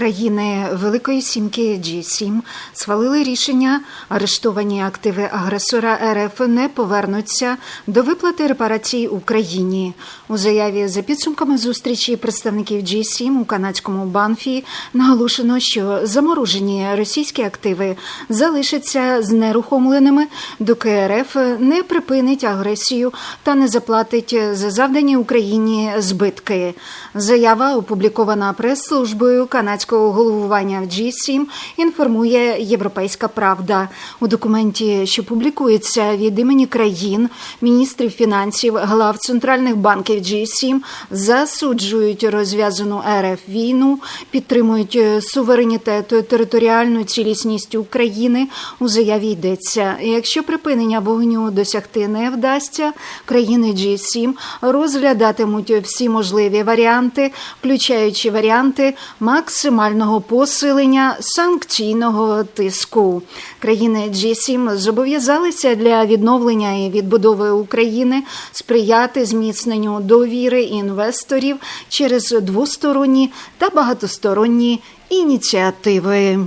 Країни Великої Сімки G7 схвалили рішення, арештовані активи агресора РФ не повернуться до виплати репарацій Україні. У заяві за підсумками зустрічі представників G7 у канадському Банфі наголошено, що заморожені російські активи залишаться знерухомленими, доки РФ не припинить агресію та не заплатить за завдані Україні збитки. Заява опублікована прес-службою канадського головування в G7, інформує Європейська Правда. У документі, що публікується від імені країн, міністрів фінансів, глав центральних банків G7 засуджують розв'язану РФ війну, підтримують суверенітет територіальну цілісність України. У заяві йдеться, якщо припинення вогню досягти не вдасться, країни G7 розглядатимуть всі можливі варіанти, включаючи варіанти максимального посилення санкційного тиску. Країни G7 зобов'язалися для відновлення і відбудови України сприяти зміцненню довіри інвесторів через двосторонні та багатосторонні ініціативи.